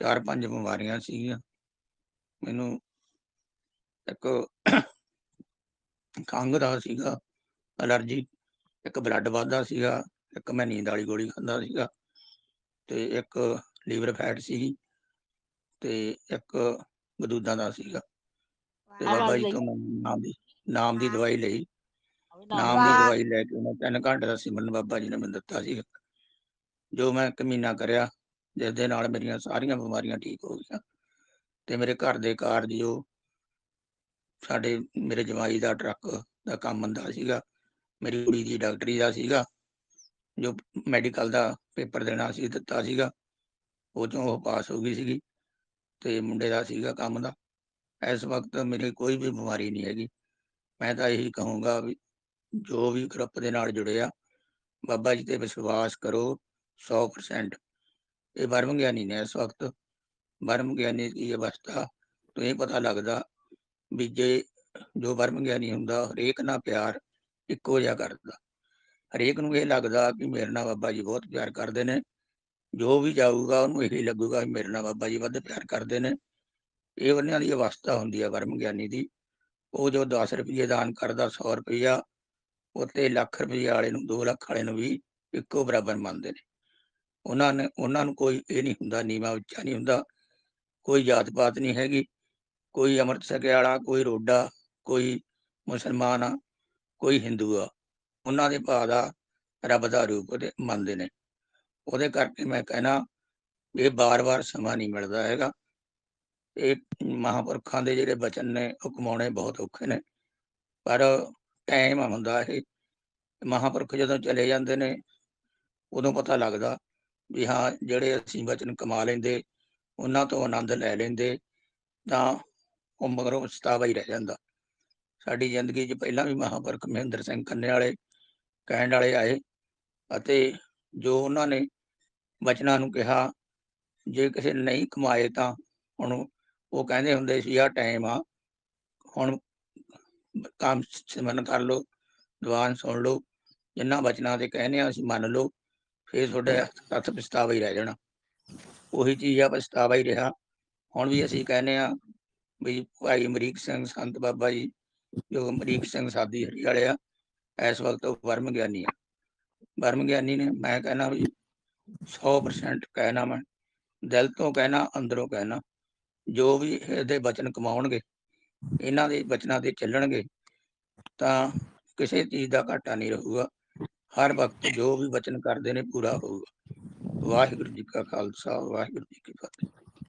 ਚਾਰ ਪੰਜ ਬਿਮਾਰੀਆਂ ਸੀਗੀਆਂ। ਮੈਨੂੰ ਇੱਕ ਖੰਘ ਦਾ ਸੀਗਾ ਅਲਰਜੀ ਇੱਕ ਬਲੱਡ ਵੱਧਦਾ ਸੀਗਾ ਇੱਕ ਮੈਂ ਨੀਂਦ ਵਾਲੀ ਗੋਲੀ ਖਾਂਦਾ ਸੀਗਾ ਤੇ ਇੱਕ ਲੀਵਰ ਫੈਟ ਸੀਗੀ ਤੇ ਇੱਕ ਗਦੂਦਾਂ ਦਾ ਸੀਗਾ। ਤੇ ਬਾਬਾ ਜੀ ਤੋਂ ਨਾਮ ਦੀ ਨਾਮ ਦੀ ਦਵਾਈ ਲਈ। ਨਾਮ ਦੀ ਦਵਾਈ ਲੈ ਕੇ ਮੈਂ ਤਿੰਨ ਘੰਟੇ ਦਾ ਸਿਮਰਨ ਬਾਬਾ ਜੀ ਨੇ ਮੈਨੂੰ ਦਿੱਤਾ ਸੀ ਜੋ ਮੈਂ ਇੱਕ ਮਹੀਨਾ ਕਰਿਆ ਜਿਸ ਦੇ ਨਾਲ ਮੇਰੀਆਂ ਸਾਰੀਆਂ ਬਿਮਾਰੀਆਂ ਠੀਕ ਹੋ ਗਈਆਂ। ਤੇ ਮੇਰੇ ਘਰ ਦੇ ਕਾਰਜ ਜੋ ਸਾਡੇ, ਮੇਰੇ ਜਮਾਈ ਦਾ ਟਰੱਕ ਦਾ ਕੰਮ ਹੁੰਦਾ ਸੀਗਾ। ਮੇਰੀ ਕੁੜੀ ਦੀ ਡਾਕਟਰੀ ਦਾ ਸੀਗਾ, ਜੋ ਮੈਡੀਕਲ ਦਾ ਪੇਪਰ ਦੇਣਾ ਸੀ, ਦਿੱਤਾ ਸੀਗਾ। ਉਹ ਚੋਂ ਉਹ ਪਾਸ ਹੋ ਗਈ ਸੀਗੀ ਤੇ ਮੁੰਡੇ ਦਾ ਸੀਗਾ ਕੰਮ ਦਾ। ਇਸ ਵਕਤ ਮੇਰੀ ਕੋਈ ਵੀ ਬਿਮਾਰੀ ਨਹੀਂ ਹੈਗੀ। ਮੈਂ ਤਾਂ ਇਹੀ ਕਹੂੰਗਾ ਵੀ ਜੋ ਵੀ ਗਰੁੱਪ ਦੇ ਨਾਲ ਜੁੜੇ ਆ, ਬਾਬਾ ਜੀ ਤੇ ਵਿਸ਼ਵਾਸ ਕਰੋ 100% ਇਹ ਬਰਮ ਗਿਆਨੀ ਨੇ ਇਸ ਵਕਤ ਬਰਮ ਗਿਆਨੀ ਦੀ ਅਵਸਥਾ ਤੋਂ ਇਹ ਪਤਾ ਲੱਗਦਾ ਵੀ ਜੇ ਜੋ ਬਰਮ ਗਿਆਨੀ ਹੁੰਦਾ ਹਰੇਕ ਨਾਲ ਪਿਆਰ ਇੱਕੋ ਜਿਹਾ ਕਰਦਾ। ਹਰੇਕ ਨੂੰ ਇਹ ਲੱਗਦਾ ਕਿ ਮੇਰੇ ਨਾਲ ਬਾਬਾ ਜੀ ਬਹੁਤ ਪਿਆਰ ਕਰਦੇ ਨੇ। ਜੋ ਵੀ ਜਾਊਗਾ ਉਹਨੂੰ ਇਹੀ ਲੱਗੂਗਾ ਕਿ ਮੇਰੇ ਨਾਲ ਬਾਬਾ ਜੀ ਵੱਧ ਪਿਆਰ ਕਰਦੇ ਨੇ। ਇਹ ਉਹਨਾਂ ਦੀ ਅਵਸਥਾ ਹੁੰਦੀ ਹੈ ਬਰਮ ਗਿਆਨੀ ਦੀ। ਉਹ ਜੋ 10 ਰੁਪਏ ਦਾਨ ਕਰਦਾ 100 ਰੁਪਇਆ ਉੱਤੇ ਲੱਖ ਰੁਪਏ ਵਾਲੇ ਨੂੰ 2 ਲੱਖ ਵਾਲੇ ਨੂੰ ਵੀ ਇੱਕੋ ਬਰਾਬਰ ਮੰਨਦੇ ਨੇ। ਉਹਨਾਂ ਨੇ, ਉਹਨਾਂ ਨੂੰ ਕੋਈ ਇਹ ਨਹੀਂ ਹੁੰਦਾ, ਨੀਵਾ ਉੱਚਾ ਨਹੀਂ ਹੁੰਦਾ, ਕੋਈ ਜਾਤ ਪਾਤ ਨਹੀਂ ਹੈਗੀ, ਕੋਈ ਅੰਮ੍ਰਿਤ ਛਕਿਆ ਵਾਲਾ ਕੋਈ ਰੋਡਾ, ਕੋਈ ਮੁਸਲਮਾਨ ਆ, ਕੋਈ ਹਿੰਦੂ ਆ, ਉਹਨਾਂ ਦੇ ਭਾਅ ਦਾ ਰੱਬ ਦਾ ਰੂਪ ਦੇ ਮੰਨਦੇ ਨੇ। ਉਹਦੇ ਕਰਕੇ ਮੈਂ ਕਹਿਣਾ, ਇਹ ਬਾਰ-ਬਾਰ ਸਮਾਂ ਨਹੀਂ ਮਿਲਦਾ ਹੈਗਾ। ਇਹ ਮਹਾਂਪੁਰਖਾਂ ਦੇ ਜਿਹੜੇ ਬਚਨ ਨੇ, ਉਹ ਕਮਾਉਣੇ ਬਹੁਤ ਔਖੇ ਨੇ। ਪਰ ਟਾਈਮ ਹੁੰਦਾ ਇਹ। ਮਹਾਂਪੁਰਖ ਜਦੋਂ ਚਲੇ ਜਾਂਦੇ ਨੇ, ਉਦੋਂ ਪਤਾ ਲੱਗਦਾ ਵੀ ਹਾਂ, ਜਿਹੜੇ ਅਸੀਂ ਵਚਨ ਕਮਾ ਲੈਂਦੇ, ਉਹਨਾਂ ਤੋਂ ਆਨੰਦ ਲੈ ਲੈਂਦੇ, ਤਾਂ ਉਹ ਮਗਰੋਂ ਪਛਤਾਵਾ ਹੀ ਰਹਿ ਜਾਂਦਾ। ਸਾਡੀ ਜ਼ਿੰਦਗੀ 'ਚ ਪਹਿਲਾਂ ਵੀ ਮਹਾਂਪੁਰਖ ਮਹਿੰਦਰ ਸਿੰਘ ਕੰਨੇ ਵਾਲੇ ਕਹਿਣ ਵਾਲੇ ਆਏ ਅਤੇ ਜੋ ਉਹਨਾਂ ਨੇ ਬਚਨਾਂ ਨੂੰ ਕਿਹਾ, ਜੇ ਕਿਸੇ ਨੇ ਨਹੀਂ ਕਮਾਏ ਤਾਂ ਹੁਣ ਉਹ ਕਹਿੰਦੇ ਹੁੰਦੇ ਸੀ ਆ ਟਾਈਮ ਆ, ਹੁਣ ਕੰਮ ਸਿਮਰਨ ਕਰ ਲਓ, ਦੀਵਾਨ ਸੁਣ ਲਓ, ਜਿੰਨਾ ਬਚਨਾਂ ਦੇ ਕਹਿੰਦੇ ਆ ਅਸੀਂ ਮੰਨ ਲਓ। ਫੇਰ ਤੁਹਾਡੇ ਹੱਥ ਪਛਤਾਵਾ ਹੀ ਰਹਿ ਜਾਣਾ। ਉਹੀ ਚੀਜ਼ ਆ, ਪਛਤਾਵਾ ਹੀ ਰਿਹਾ। ਹੁਣ ਵੀ ਅਸੀਂ ਕਹਿੰਦੇ ਆ ਵੀ ਭਾਈ ਅਮਰੀਕ ਸਿੰਘ ਸੰਤ ਬਾਬਾ ਜੀ, ਜੋ ਅਮਰੀਕ ਸਿੰਘ ਸਾਦੀ ਹਰੀ ਵਾਲੇ ਆ, ਇਸ ਵਕਤ ਉਹ ਵਰਮ ਗਿਆਨੀ ਆ। ਵਰਮ ਗਿਆਨੀ ਨੇ ਮੈਂ ਕਹਿਣਾ ਵੀ 100% ਕਹਿਣਾ ਮੈਂ, ਦਿਲ ਤੋਂ ਕਹਿਣਾ, ਅੰਦਰੋਂ ਕਹਿਣਾ। ਜੋ ਵੀ ਇਹਦੇ ਬਚਨ ਕਮਾਉਣਗੇ, ਇਹਨਾਂ ਦੇ ਬਚਨਾਂ ਤੇ ਚੱਲਣਗੇ, ਤਾਂ ਕਿਸੇ ਚੀਜ਼ ਦਾ ਘਾਟਾ ਨਹੀਂ ਰਹੂਗਾ। ਹਰ ਵਕਤ ਜੋ ਵੀ ਵਚਨ ਕਰਦੇ ਨੇ ਪੂਰਾ ਹੋਊਗਾ। ਵਾਹਿਗੁਰੂ ਜੀ ਕਾ ਖਾਲਸਾ, ਵਾਹਿਗੁਰੂ ਜੀ ਕੀ ਫਤਿਹ।